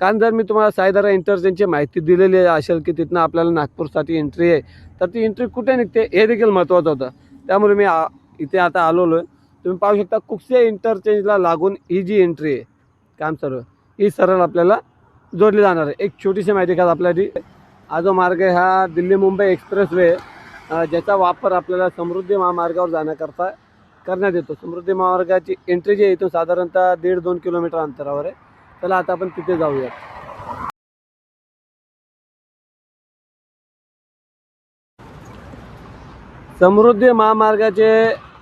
कारण जर मी तुम्हाला साईदारा इंटरचेंजची माहिती दिलेली असेल की तिथनं आपल्याला नागपूरसाठी एंट्री आहे तर ती एंट्री कुठे निघते हे देखील महत्त्वाचं होतं. त्यामुळे मी आ- इथे आता आलेलो आहे तुम्ही पाहू शकता कुकसे इंटरचेंजला लागून ही जी एंट्री आहे काम सर्व ही सरळ आपल्याला जोडली जाणार आहे. एक छोटीशी माहिती का आपल्यासाठी. हा जो मार्ग आहे हा दिल्ली मुंबई एक्सप्रेस वे ज्याचा वापर आपल्याला समृद्धी महामार्गावर जाण्याकरता करण्यात येतो. समृद्धी महामार्गाची एंट्री जी आहे इथून साधारणतः दीड दोन किलोमीटर अंतरावर आहे. चला आता आपण तिथे जाऊया समृद्धी महामार्गाचे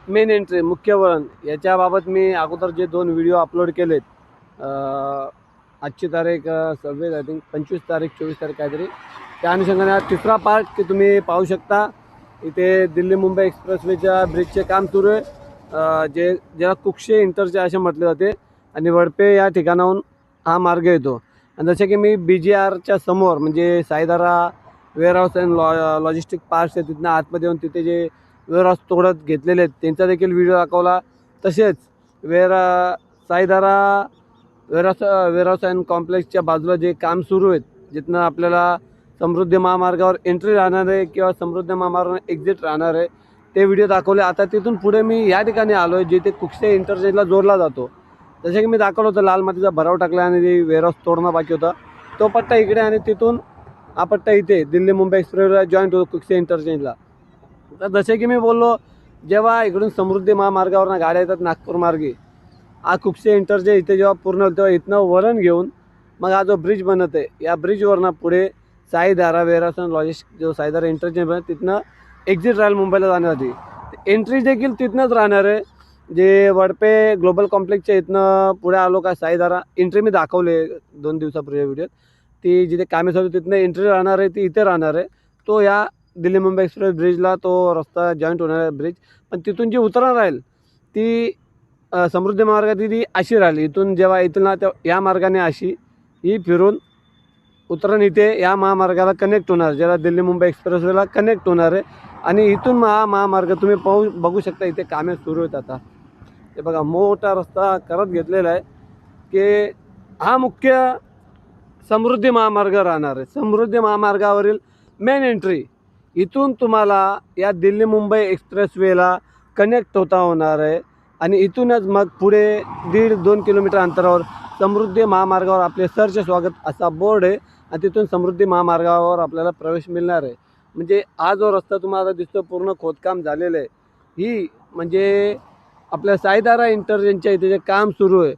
मेन एंट्री मुख्य वळण. याच्याबाबत मी अगोदर जे दोन व्हिडिओ अपलोड केलेत आजची तारीख सव्वीस आय थिंक पंचवीस तारीख चोवीस तारीख काहीतरी. त्या अनुषंगाने हा तिसरा पार्ट की तुम्ही पाहू शकता. इथे दिल्ली मुंबई एक्सप्रेसवेच्या ब्रिजचे काम सुरू आहे. जे ज्याला कुक्षे इंटरचे असे म्हटले जाते. आणि वडपे या ठिकाणाहून हा मार्ग येतो. आणि जसे की मी बी जी आरच्या समोर म्हणजे साईदारा वेअरहाऊस अँड लॉ लॉजिस्टिक पार्क्स आहे तिथनं आतमध्ये येऊन तिथे जे वेअरहाऊस तोडत घेतलेले आहेत त्यांचा देखील व्हिडिओ दाखवला. तसेच वेअर साईदारा वेअरहाऊस वेअरहाऊस अँड कॉम्प्लेक्सच्या बाजूला जे काम सुरू आहेत जिथनं आपल्याला समृद्धी महामार्गावर एंट्री राहणार आहे किंवा समृद्धी महामार्गावर एक्झिट राहणार आहे ते व्हिडिओ दाखवले. आता तिथून पुढे मी या ठिकाणी आलो आहे जिथे कुक्षे इंटरचेंजला जोडला जातो. जसे की मी दाखवलं होतं लाल मातीचा भराव टाकला आणि ते वेअरहाऊस तोडणं बाकी होतं. तो पट्टा इकडे आणि तिथून हा पट्टा इथे दिल्ली मुंबई एक्सप्रेसला जॉईंट होतो कुक्षे इंटरचेंजला तर जसे की मी बोललो जेव्हा इकडून समृद्धी महामार्गावरनं गाड्या येतात नागपूर मार्गे हा कुक्षे इंटरचेंज इथे जेव्हा पूर्ण होईल तेव्हा इथनं वरण घेऊन मग हा जो ब्रिज बनत आहे या ब्रिजवरनं पुढे साईधारा वेरासन लॉजिस्टिक जो साईधारा इंटरचेंज बनत तिथनं एक्झिट राहील मुंबईला जाण्यासाठी. एंट्री देखील तिथनंच राहणार आहे. जे वडपे ग्लोबल कॉम्प्लेक्सच्या इथनं पुढे आलो का साईदारा एंट्री मी दाखवले दोन दिवसापूर्वी व्हिडिओत ती. जिथे कामे चालू आहे, तिथनं एंट्री राहणार आहे ती इथे राहणार आहे. तो या दिल्ली मुंबई एक्सप्रेस ब्रिजला तो रस्ता जॉईंट होणार आहे ब्रिज पण तिथून जी उतरण राहील ती समृद्धी मार्गाची ती अशी राहिली. इथून जेव्हा इथून ना तेव्हा या मार्गाने अशी ही फिरून उतरण इथे या महामार्गाला कनेक्ट होणार ज्याला दिल्ली मुंबई एक्सप्रेसवेला कनेक्ट होणार आहे. आणि इथून महा महामार्ग तुम्ही पाहू बघू शकता इथे कामे सुरू आहेत आता. हे बघा मोठा रस्ता करत घेतलेला आहे की हा मुख्य समृद्धी महामार्ग राहणार आहे. समृद्धी महामार्गावरील मेन एंट्री इथून तुम्हाला या दिल्ली मुंबई एक्सप्रेसवेला कनेक्ट होता होणार आहे. आणि इथूनच मग पुढे दीड दोन किलोमीटर अंतरावर समृद्धी महामार्गावर आपले सरचे स्वागत असा बोर्ड आहे. आणि तिथून समृद्धी महामार्गावर आपल्याला प्रवेश मिळणार आहे. म्हणजे हा जो रस्ता तुम्हाला दिसतो पूर्ण खोदकाम झालेलं आहे. ही म्हणजे आपल्या साईदारा इंटरचेंजच्या इथे जे काम सुरू आहे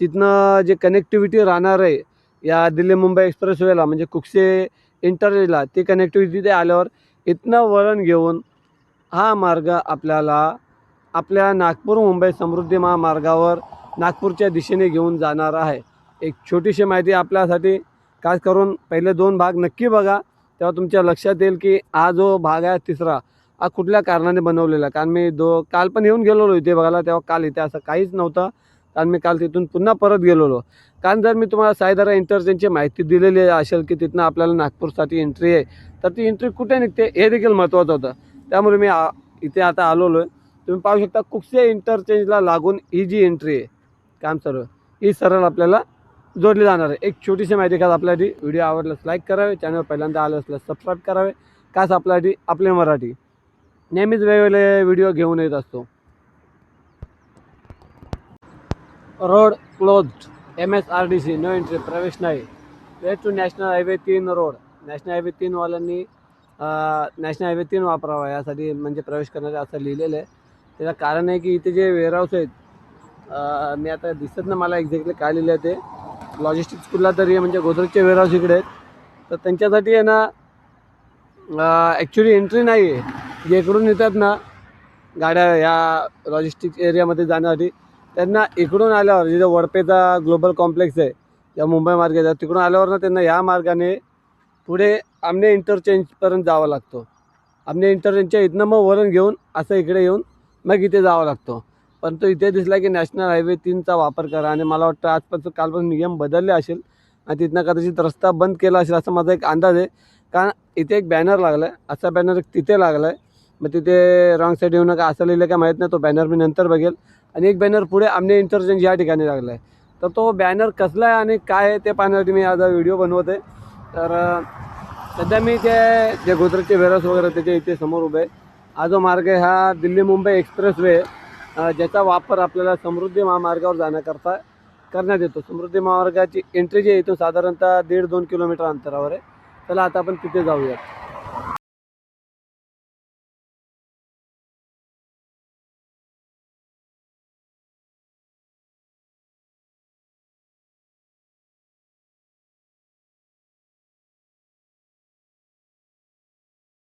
तिथनं जे कनेक्टिव्हिटी राहणार आहे या दिल्ली मुंबई एक्सप्रेसवेला म्हणजे कुक्षे इंटरचेंजला ती कनेक्टिव्हिटी ते आल्यावर इथनं वळण घेऊन हा मार्ग आपल्याला आपल्या नागपूर मुंबई समृद्धी महामार्गावर नागपूरच्या दिशेने घेऊन जाणार आहे. एक छोटीशी माहिती आपल्यासाठी खास करून पहिले दोन भाग नक्की बघा तेव्हा तुमच्या लक्षात येईल की हा जो भाग आहे तिसरा हा कुठल्या कारणाने बनवलेला? कारण मी दो काल पण येऊन गेलेलो इथे बघायला तेव्हा काल इथे असं काहीच नव्हतं. कारण मी काल तिथून पुन्हा परत गेलेलो. कारण जर मी तुम्हाला सायदारा इंटरचेंजची माहिती दिलेली असेल की तिथनं आपल्याला नागपूरसाठी एंट्री आहे तर ती एंट्री कुठे निघते हे देखील महत्त्वाचं होतं. त्यामुळे मी आ- इथे आता आलेलो आहे तुम्ही पाहू शकता कुक्षे इंटरचेंजला लागून ही जी एंट्री आहे काम सर्व ही सरळ आपल्याला जोडली जाणार आहे. एक छोटीशी माहिती खास आपल्यासाठी. व्हिडिओ आवडल्यास लाईक करावे. चॅनल पहिल्यांदा आलं असल्यास सबस्क्राईब करावे. खास आपल्यासाठी आपले मराठी. नेहमीच वेगवेगळे व्हिडिओ घेऊन येत असतो. Road close M S R D C no entry प्रवेश नाही. वे टू नॅशनल हायवे तीन रोड नॅशनल हायवे तीनवाल्यांनी नॅशनल हायवे तीन वापरावा यासाठी म्हणजे प्रवेश करणारे असं लिहिलेलं आहे. त्याचं कारण आहे की इथे जे वेअरहाऊस आहेत मी आता दिसत ना मला एक्झॅक्टली काय लिहिलं आहे ते. लॉजिस्टिक स्कूलला तरी आहे, म्हणजे गोदरेजचे वेअरहाऊस इकडे आहेत. तर त्यांच्यासाठी आहे ना ॲक्च्युली एंट्री नाही आहे जे इकडून येतात ना गाड्या या लॉजिस्टिक एरियामध्ये जाण्यासाठी त्यांना इकडून आल्यावर जिथं वडपेचा ग्लोबल कॉम्प्लेक्स आहे या मुंबई मार्गाचा तिकडून आल्यावर ना त्यांना या मार्गाने पुढे आमने इंटरचेंजपर्यंत जावं लागतो. आमने इंटरचेंजच्या इथनं मग वरण घेऊन असं इकडे येऊन मग इथे जावं लागतो. पण तो इथे दिसला की नॅशनल हायवे तीनचा वापर करा आणि मला वाटतं आजपासून कालपासून नियम बदलले असेल आणि तिथनं कदाचित रस्ता बंद केला असेल असा माझा एक अंदाज आहे. कारण इथे एक बॅनर लागला आहे असा बॅनर तिथे लागला आहे मग तिथे रॉंग साईड येऊ नका असं लिहिलं काय माहीत नाही तो बॅनर मी नंतर बघेल. आणि एक बॅनर पुढे आमने इंटरचेंज या ठिकाणी लागला आहे तर तो बॅनर कसला आहे आणि काय आहे ते पाहण्यासाठी मी आज व्हिडिओ बनवत आहे तर सध्या मी ते जे गोदरेजचे वेरस वगैरे त्याच्या इथे समोर उभे आहे. हा जो मार्ग आहे हा दिल्ली मुंबई एक्सप्रेस वे ज्याचा वापर आपल्याला समृद्धी महामार्गावर जाण्याकरता करण्यात येतो. समृद्धी महामार्गाची एंट्री जी आहे इथून साधारणतः दीड दोन किलोमीटर अंतरावर आहे. चला आता आपण तिथे जाऊयात.